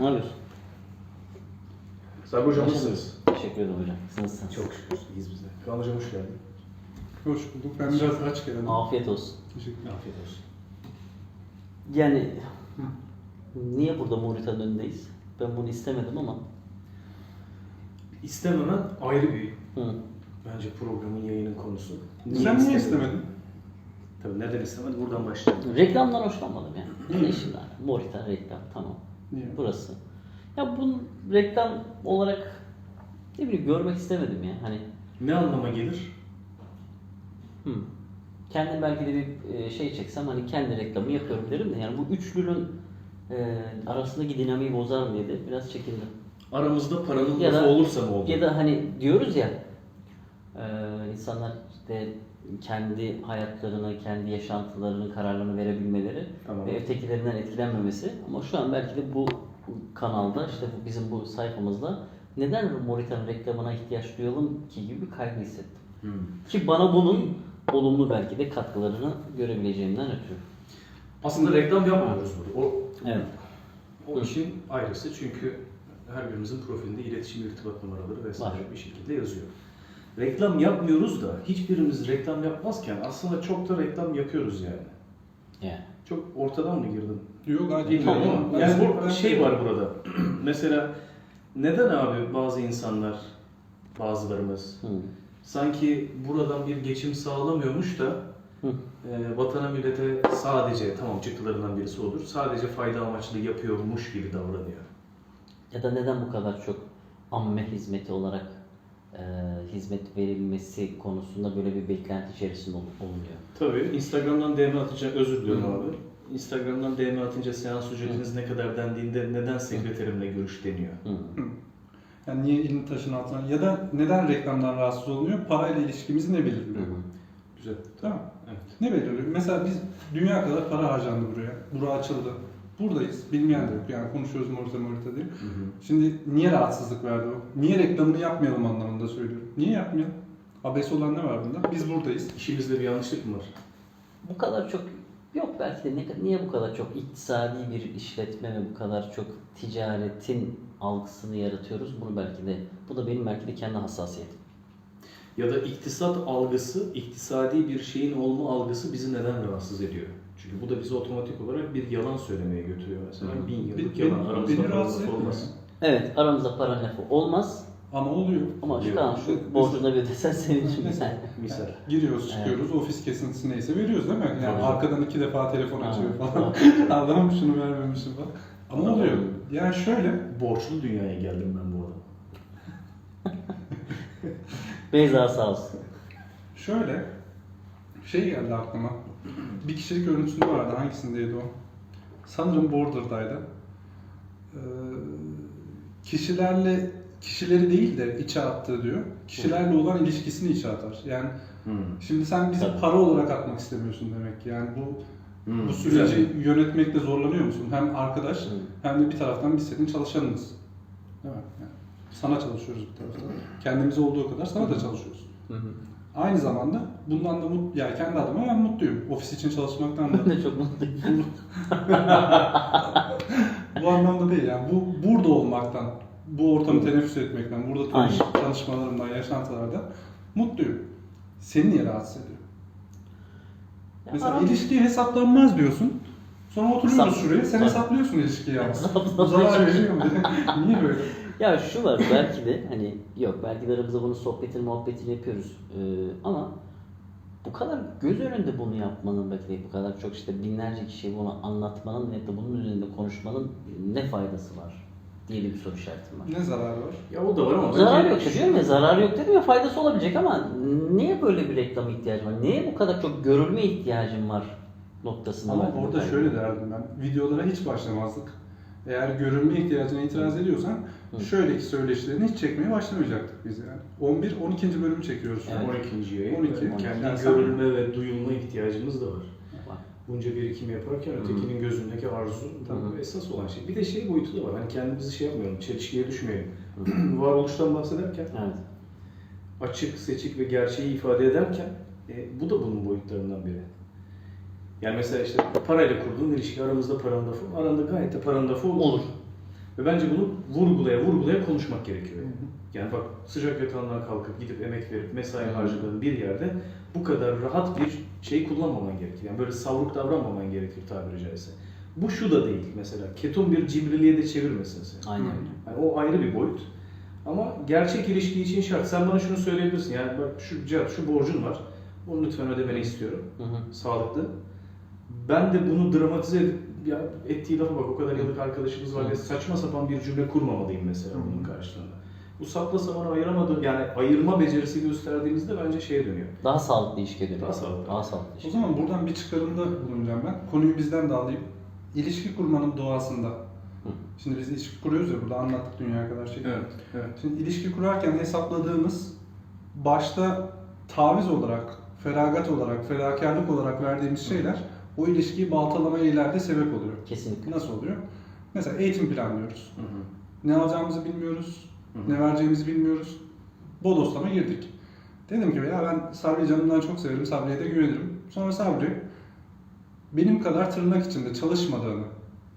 Ne yapıyorsun? Sabri Hocam nasılsınız? Teşekkür ederim hocam. Siz nasılsınız? Çok şükür iyiyiz biz de. Kaan Hocam hoş geldin. Hoş bulduk. Ben biraz aç geldim. Afiyet olsun. Teşekkürler. Afiyet olsun. Yani niye burada Morita'nın önündeyiz? Ben bunu istemedim ama. İstememen ayrı bir Hı. bence programın yayının konusu. Sen niye istemedin? Tabii neden istemedi? Buradan başlayalım. Reklamdan hoşlanmadım yani. Ne işim var? Morita reklam tamam. Niye? Burası. Ya bunu reklam olarak ne bileyim görmek istemedim ya. Hani Ne anlama gelir? hı. Kendim belki de bir e, şey çeksem hani kendi reklamı yapıyorum derim de yani bu üçlünün e, arasındaki dinamiği bozar mı diye de biraz çekindim. Aramızda paranın Ya da- olursa mı oldu? Ya da hani diyoruz ya e, insanlar işte kendi hayatlarını, kendi yaşantılarını, kararlarını verebilmeleri Tamam. ve ötekilerinden etkilenmemesi. Ama şu an belki de bu kanalda işte bizim bu sayfamızda neden Morita'nın reklamına ihtiyaç duyalım ki gibi bir kaygı hissettim. Hmm. Ki bana bunun olumlu belki de katkılarını görebileceğimden ötürü. Aslında reklam yapmıyoruz burada. O, Evet. o işin ayrısı çünkü her birimizin profilinde iletişim irtibat numaraları vesaire Var. bir şekilde yazıyor. Reklam yapmıyoruz da hiçbirimiz reklam yapmazken aslında çok da reklam yapıyoruz yani. Yani. Çok ortadan mı girdim? Yok Bilmiyorum güzel. ama yani bu ben- şey var burada. Mesela neden abi bazı insanlar, bazılarımız Hı. sanki buradan bir geçim sağlamıyormuş da Hı. e, vatana millete sadece tamam çıktılarından birisi olur. Sadece fayda amaçlı yapıyormuş gibi davranıyor. Ya da neden bu kadar çok amme hizmeti olarak e, hizmet verilmesi konusunda böyle bir beklenti içerisinde ol- olunuyor. Tabii Instagram'dan DM atınca özür diliyorum Hı. abi. Instagram'dan DM atınca seans ücretiniz ne kadar dendiğinde neden sekreterimle görüş deniyor. Hı. Yani niye elini taşın altına ya da neden reklamdan rahatsız olunuyor? Parayla ilişkimizi ne belirliyor? hı. Güzel. Tamam. Evet. Ne belirliyor? Mesela biz dünya kadar para harcandı buraya. Bura açıldı. Buradayız. Bilmeyen de yok. Yani konuşuyoruz morita morita diye. Hı hı. Şimdi niye rahatsızlık verdi o? Niye reklamını yapmayalım anlamında söylüyorum. Niye yapmayalım? Abes olan ne var bunda? Biz buradayız. İşimizde bir yanlışlık mı var? Bu kadar çok yok belki de ne, niye bu kadar çok iktisadi bir işletme ve bu kadar çok ticaretin algısını yaratıyoruz? Bunu belki de bu da benim belki de kendi hassasiyetim. Ya da iktisat algısı, iktisadi bir şeyin olma algısı bizi neden rahatsız ediyor? Çünkü bu da bizi otomatik olarak bir yalan söylemeye götürüyor mesela. Hı. Bin Be- yıllık beni- yalan aramızda beni para rahatsız lafı olmaz. Evet aramızda para lafı olmaz Ama oluyor. ama şu an şu borcunu da bir ödesen senin için güzel. Misal. Giriyoruz, çıkıyoruz, ofis kesintisi neyse veriyoruz değil mi? Yani Tabii. arkadan iki defa telefon açıyor falan. Allah'ım şunu vermemişim falan. Ama oluyor. Yani şöyle, Borçlu dünyaya geldim ben bu arada. Beyza sağ olsun. şöyle şey geldi aklıma. Bir kişilik örüntüsünde vardı. Hangisindeydi o? Sanırım Border'daydı. Ee, kişilerle kişileri değil de içe attığı diyor. Kişilerle olan ilişkisini içe atar. Yani Hmm. şimdi sen bizi para olarak atmak istemiyorsun demek ki. Yani bu Hmm. bu süreci Güzel. yönetmekte zorlanıyor musun? Hem arkadaş Hı. hem de bir taraftan biz senin çalışanınız. Değil mi? Yani sana çalışıyoruz bir taraftan. Kendimiz olduğu kadar sana da çalışıyoruz. Hı hı. Aynı zamanda bundan da mut, yani kendi adıma ben mutluyum. Ofis için çalışmaktan da. Ben de çok mutluyum. bu anlamda değil yani. Bu burada olmaktan, bu ortamı teneffüs etmekten, burada tanış, tanışmalarımdan, yaşantılardan mutluyum. Seni niye rahatsız ediyor? Mesela aram- ilişki hesaplanmaz diyorsun. Sonra oturuyoruz Hesap- şuraya, sen hesaplıyorsun ilişkiyi Bu zarar veriyor mu? Niye böyle? Ya şu var belki de hani yok belki de aramızda bunun sohbetini muhabbetini yapıyoruz Ee, ama bu kadar göz önünde bunu yapmanın belki de bu kadar çok işte binlerce kişiye bunu anlatmanın ya da bunun üzerinde konuşmanın ne faydası var diye bir soru işaretim var. Ne zararı var? Ya o da var ama Zarar yok diyorum ya zarar yok dedim ya faydası olabilecek ama niye böyle bir reklama ihtiyacım var? Niye bu kadar çok görülme ihtiyacım var noktasında Ama orada şöyle derdim ben. Videolara hiç başlamazdık. Eğer görünme ihtiyacına itiraz ediyorsan Hı. şöyleki söyleşilerini hiç çekmeye başlamayacaktık biz yani. 11 12. bölümü çekiyoruz şu an. Evet. 12. yayın. 12. ve Kendi Yani sen- görülme ve duyulma ihtiyacımız da var. Bunca birikim yaparken ötekinin gözündeki arzu Hı. bu esas olan şey. Bir de şey boyutu da var. Hani kendimizi şey yapmayalım, çelişkiye düşmeyelim. Hı. Varoluştan bahsederken Evet. açık, seçik ve gerçeği ifade ederken e, bu da bunun boyutlarından biri. Yani mesela işte parayla kurduğun ilişki aramızda paranın lafı, aranda gayet de paranın lafı olur. Olur. Ve bence bunu vurgulaya vurgulaya konuşmak gerekiyor. Yani bak sıcak yatağından kalkıp gidip emek verip mesai harcadığın bir yerde bu kadar rahat bir şey kullanmaman gerekir. Yani böyle savruk davranmaman gerekir tabiri caizse. Bu şu da değil mesela. Keton bir cimriliğe de çevirmesin seni. Aynen öyle. Yani o ayrı bir boyut. Ama gerçek ilişki için şart. Sen bana şunu söyleyebilirsin. Yani bak şu Cihat şu borcun var. Bunu lütfen ödemeni istiyorum. Hı hı. Sağlıklı. Ben de bunu dramatize edip ya ettiği lafa bak o kadar yıllık arkadaşımız var Hı. ve saçma sapan bir cümle kurmamalıyım mesela Hı. bunun karşılığında. Bu sapla samanı ayıramadığım yani ayırma becerisi gösterdiğimizde bence şeye dönüyor. Daha sağlıklı ilişkiye dönüyor. Daha sağlıklı. Daha sağlıklı O ilişki. zaman buradan bir çıkarımda bulunacağım ben. Konuyu bizden de alayım. İlişki kurmanın doğasında. Şimdi biz ilişki kuruyoruz ya burada anlattık dünya kadar şey. Evet, evet. Şimdi ilişki kurarken hesapladığımız başta taviz olarak, feragat olarak, fedakarlık olarak verdiğimiz şeyler o ilişkiyi baltalamaya ileride sebep oluyor. Kesinlikle. Nasıl oluyor? Mesela eğitim planlıyoruz. Hı hı. Ne alacağımızı bilmiyoruz, Hı hı. ne vereceğimizi bilmiyoruz. Bodoslama girdik. Dedim ki ya ben Sabri'yi canımdan çok severim, Sabri'ye de güvenirim. Sonra Sabri benim kadar tırnak içinde çalışmadığını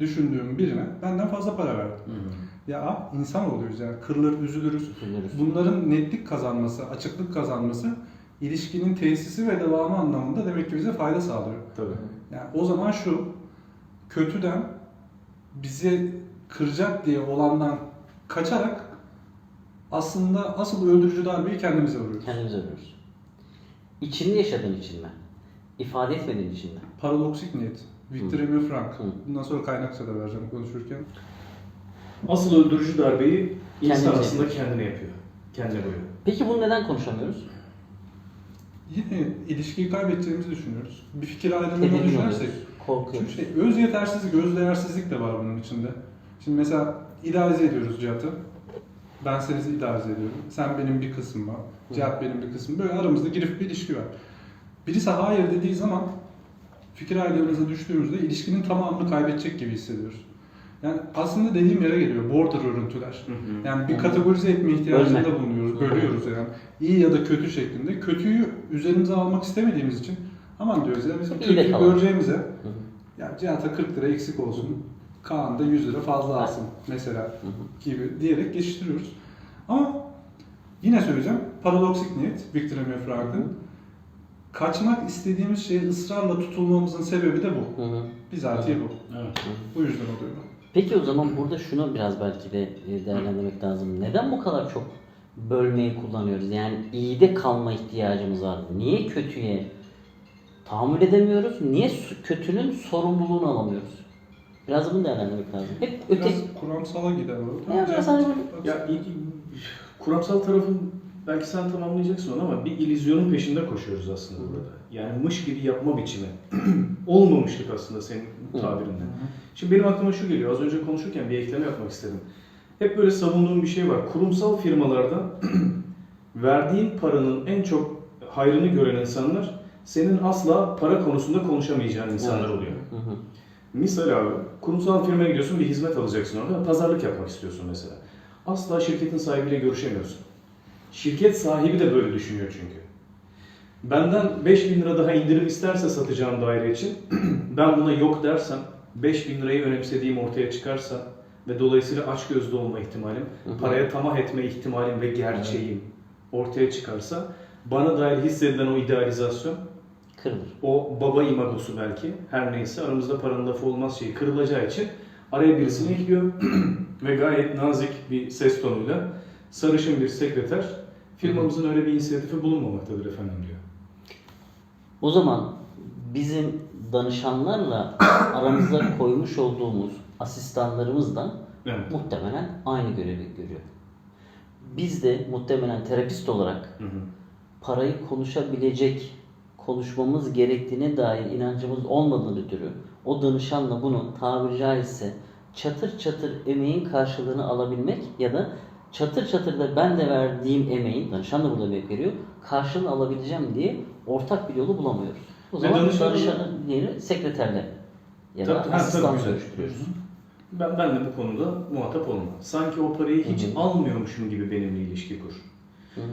düşündüğüm birine benden fazla para verdi. Hı hı. Ya insan oluyoruz yani kırılır, üzülürüz. Üzülürüz. Bunların netlik kazanması, açıklık kazanması ilişkinin tesisi ve devamı anlamında demek ki bize fayda sağlıyor. Tabii. Yani o zaman şu, kötüden bizi kıracak diye olandan kaçarak aslında asıl öldürücü darbeyi kendimize vuruyoruz. Kendimize ölürüz. İçinde yaşadığın için mi? İfade etmediğin için mi? Paradoksik niyet. Viktor Emil Frank. Hı. Bundan sonra kaynakça da vereceğim konuşurken. Asıl öldürücü darbeyi insan Kendimize aslında yapıyor. kendine yapıyor. Kendine vuruyor. Peki bunu neden konuşamıyoruz? Yine ilişkiyi kaybedeceğimizi düşünüyoruz. Bir fikir ayrılığına oluyoruz. Korkuyoruz. Çünkü şey, öz yetersizlik, öz değersizlik de var bunun içinde. Şimdi mesela idealize ediyoruz Cihat'ı. Ben seni idealize ediyorum. Sen benim bir kısmım var. Cihat benim bir kısmım. Böyle aramızda girip bir ilişki var. Birisi hayır dediği zaman fikir ayrılığımıza düştüğümüzde ilişkinin tamamını kaybedecek gibi hissediyoruz. Yani aslında dediğim yere geliyor. Border örüntüler. Yani bir Hı. kategorize etme ihtiyacında Bölme. bulunuyoruz. Hı. Bölüyoruz yani. İyi ya da kötü şeklinde. Kötüyü üzerimize almak istemediğimiz için aman diyoruz ya bizim kötüyü göreceğimize Hı hı. ya Cihat'a 40 lira eksik olsun. Kaan da 100 lira fazla alsın mesela Hı hı. gibi diyerek geçiştiriyoruz. Ama yine söyleyeceğim. Paradoksik niyet Viktor Emil Frank'ın. Kaçmak istediğimiz şeye ısrarla tutulmamızın sebebi de bu. Hı hı. Bizatihi bu. Evet. Bu yüzden oluyor. Peki o zaman burada şunu biraz belki de e, değerlendirmek lazım. Neden bu kadar çok bölmeyi kullanıyoruz? Yani iyide kalma ihtiyacımız var. Niye kötüye tahammül edemiyoruz? Niye kötünün sorumluluğunu alamıyoruz? Biraz bunu değerlendirmek lazım. Hep öte... Biraz kuramsala gider o. Ya biraz hani Ya kuramsal tarafın belki sen tamamlayacaksın onu ama bir illüzyonun peşinde koşuyoruz aslında burada. Yani mış gibi yapma biçimi. Olmamışlık aslında senin tabirinde. Şimdi benim aklıma şu geliyor. Az önce konuşurken bir ekleme yapmak istedim. Hep böyle savunduğum bir şey var. Kurumsal firmalarda verdiğin paranın en çok hayrını gören insanlar senin asla para konusunda konuşamayacağın insanlar oluyor. Hı hı. Misal abi, kurumsal firmaya gidiyorsun bir hizmet alacaksın orada, pazarlık yapmak istiyorsun mesela. Asla şirketin sahibiyle görüşemiyorsun. Şirket sahibi de böyle düşünüyor çünkü. Benden 5000 lira daha indirim isterse satacağım daire için, ben buna yok dersem, 5000 lirayı önemsediğim ortaya çıkarsa ve dolayısıyla açgözlü olma ihtimalim, Hı hı. paraya tamah etme ihtimalim ve gerçeğim ortaya çıkarsa, bana dair hissedilen o idealizasyon Kırılır. o baba imagosu belki her neyse aramızda paranın lafı olmaz şeyi kırılacağı için araya birisini ekliyor ve gayet nazik bir ses tonuyla sarışın bir sekreter firmamızın öyle bir inisiyatifi bulunmamaktadır efendim diyor. O zaman bizim danışanlarla aramıza koymuş olduğumuz asistanlarımız da Evet. muhtemelen aynı görevi görüyor. Biz de muhtemelen terapist olarak Hı hı. parayı konuşabilecek, konuşmamız gerektiğine dair inancımız olmadığını ötürü o danışanla bunu tabiri caizse çatır çatır emeğin karşılığını alabilmek ya da çatır çatır da ben de verdiğim emeğin, danışan da burada emek veriyor, karşılığını alabileceğim diye ortak bir yolu bulamıyoruz. O zaman danışanın- danışanın yeri sekreterle ya da Tabii, ha, asistan tabii, güzel. görüştürüyoruz. Ben, ben de bu konuda muhatap olmam. Sanki o parayı hiç Hı hı. almıyormuşum gibi benimle ilişki kur. Hı hı.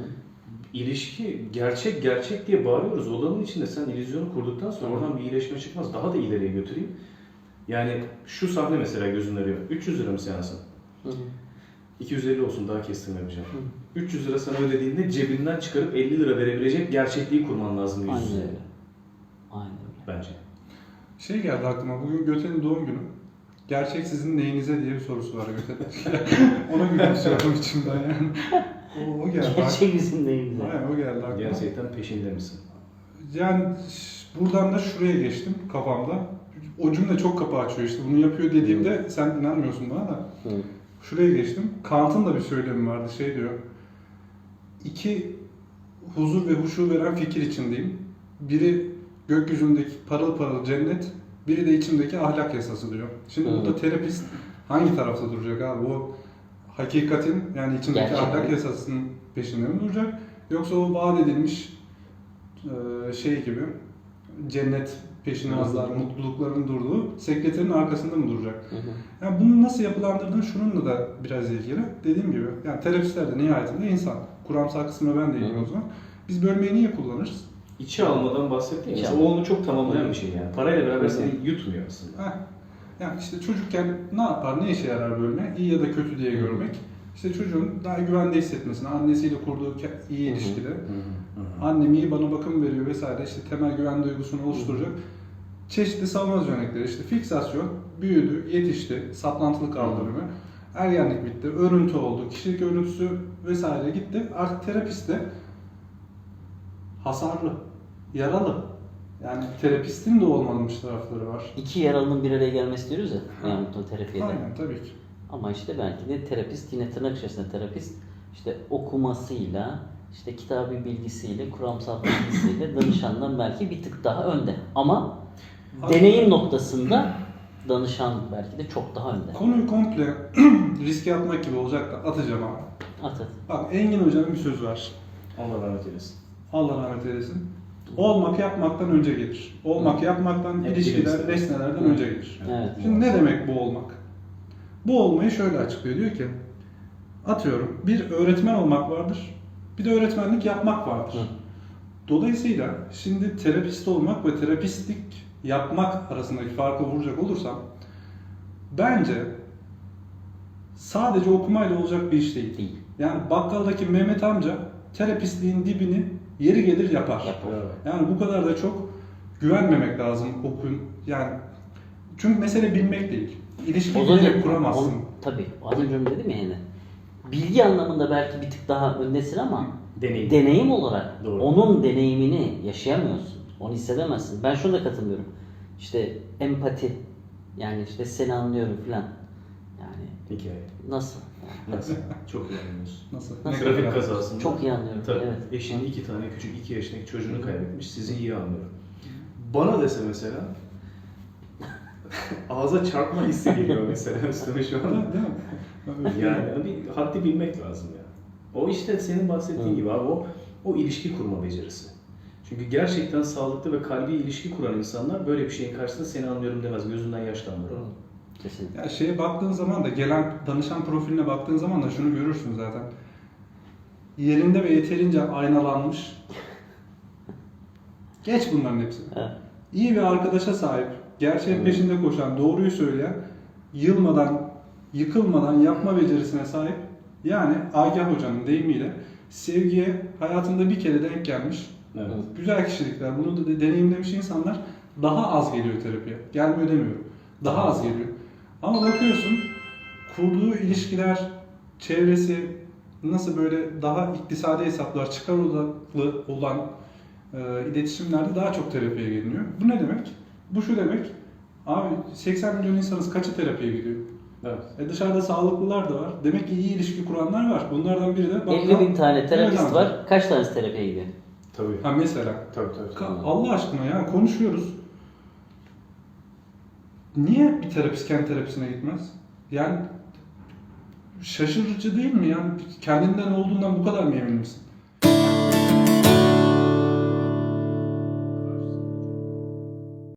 İlişki gerçek gerçek diye bağırıyoruz. Odanın içinde sen illüzyonu kurduktan sonra oradan bir iyileşme çıkmaz. Daha da ileriye götüreyim. Yani şu sahne mesela gözünün arıyor. 300 lira mı seansın? Hı hı. 250 olsun daha kestirmeyeceğim. Hı. 300 lira sana ödediğinde cebinden çıkarıp 50 lira verebilecek gerçekliği kurman lazım yüz Aynen yüze. öyle. Aynen öyle. Bence. Şey geldi aklıma, bugün Göte'nin doğum günü. Gerçek sizin neyinize diye bir sorusu var Göte'de. Ona gülümsüyorum içimden yani. O, o geldi. Gerçek bizim neyimize? Aynen o geldi aklıma. Gerçekten peşinde misin? Yani ş- buradan da şuraya geçtim kafamda. O cümle çok kapı açıyor işte bunu yapıyor dediğimde sen inanmıyorsun bana da. Şuraya geçtim. Kant'ın da bir söylemi vardı şey diyor. İki huzur ve huşu veren fikir içindeyim. Biri gökyüzündeki parıl parıl cennet, biri de içimdeki ahlak yasası diyor. Şimdi burada terapist hangi tarafta duracak abi? O hakikatin yani içindeki Gerçek. ahlak yasasının peşinde mi duracak? Yoksa o vaat edilmiş şey gibi cennet peşinazlar, mutlulukların durduğu sekreterin arkasında mı duracak? Hı hı. Yani bunu nasıl yapılandırdığın şununla da biraz ilgili. Dediğim gibi yani terapistler de nihayetinde insan. Kuramsal kısmına ben de ilgili o zaman. Biz bölmeyi niye kullanırız? İçe almadan bahsettin ya. O onu çok tamamlayan bir şey yani. Parayla beraber Hı. seni yutmuyor aslında. Heh. Yani işte çocukken ne yapar, ne işe yarar bölme? İyi ya da kötü diye Hı hı. görmek. İşte çocuğun daha güvende hissetmesine, annesiyle kurduğu iyi Hı hı. ilişkide, annem iyi bana bakım veriyor vesaire işte temel güven duygusunu oluşturacak. Çeşitli savunma örnekleri işte fiksasyon, büyüdü, yetişti, saplantılı kaldırımı, ergenlik bitti, örüntü oldu, kişilik örüntüsü vesaire gitti. Artık terapist de hasarlı, yaralı. Yani terapistin de olmamış tarafları var. İki yaralının bir araya gelmesi diyoruz ya. Yani bu terapide. Aynen tabii ki. Ama işte belki de terapist yine tırnak içerisinde terapist işte okumasıyla işte kitabı bilgisiyle, kuramsal bilgisiyle danışandan belki bir tık daha önde. Ama deneyim noktasında danışan belki de çok daha önde. Konuyu komple riske atmak gibi olacak da atacağım abi. At at. Bak Engin Hoca'nın bir sözü var. Allah rahmet eylesin. Allah rahmet eylesin. Olmak yapmaktan önce gelir. Olmak yapmaktan, Hep ilişkiler, bilimsel. nesnelerden önce gelir. Evet. Şimdi ne demek bu olmak? Bu olmayı şöyle açıklıyor. Diyor ki, atıyorum bir öğretmen olmak vardır, bir de öğretmenlik yapmak vardır. Hı. Dolayısıyla şimdi terapist olmak ve terapistlik yapmak arasındaki farkı vuracak olursam, bence sadece okumayla olacak bir iş değil. Değil. Yani bakkaldaki Mehmet amca terapistliğin dibini yeri gelir yapar. Yapar. Yani bu kadar da çok güvenmemek lazım okun yani çünkü mesele bilmek değil. İlişki zaman kuramazsın. tabii. Az önce dedim ya yani. Bilgi anlamında belki bir tık daha öndesin ama Deneyim. deneyim olarak Doğru. onun deneyimini yaşayamıyorsun. Onu hissedemezsin. Ben şuna da katılmıyorum. İşte empati. Yani işte seni anlıyorum filan. Yani Hikaye. nasıl? Nasıl? Çok iyi anlıyorsun. Nasıl? Nasıl? Trafik kazasında. Çok iyi anlıyorum. Tabii. Evet. Eşinin iki tane küçük iki yaşındaki çocuğunu kaybetmiş. Sizi iyi anlıyorum. Bana dese mesela ağza çarpma hissi geliyor mesela üstüme şu an. Değil mi? Yani bir haddi bilmek lazım ya. O işte senin bahsettiğin gibi abi o, o ilişki kurma becerisi. Çünkü gerçekten sağlıklı ve kalbi ilişki kuran insanlar böyle bir şeyin karşısında seni anlıyorum demez. Gözünden yaş damlar onun. Kesinlikle. Ya şeye baktığın zaman da gelen danışan profiline baktığın zaman da şunu görürsün zaten. Yerinde ve yeterince aynalanmış. Geç bunların hepsini. İyi bir arkadaşa sahip, gerçeğin Evet. peşinde koşan, doğruyu söyleyen, yılmadan, yıkılmadan yapma becerisine sahip. Yani Agah Hoca'nın deyimiyle sevgiye hayatında bir kere denk gelmiş, Evet. güzel kişilikler, bunu da de- deneyimlemiş insanlar daha az geliyor terapiye. Gelmiyor demiyorum. Daha az geliyor. Ama bakıyorsun kurduğu ilişkiler, çevresi nasıl böyle daha iktisadi hesaplar, çıkar odaklı olan e, iletişimlerde daha çok terapiye geliniyor. Bu ne demek? Bu şu demek. Abi 80 milyon insanız kaçı terapiye gidiyor? Evet. E dışarıda sağlıklılar da var. Demek ki iyi ilişki kuranlar var. Bunlardan biri de 50 bin tane terapist var. Kaç tanesi terapiye gidiyor? Tabii. Ha mesela Tabii tabii. tabii. Allah aşkına ya konuşuyoruz. Niye bir terapist kendi terapisine gitmez? Yani şaşırıcı değil mi? Yani kendinden olduğundan bu kadar mı emin misin?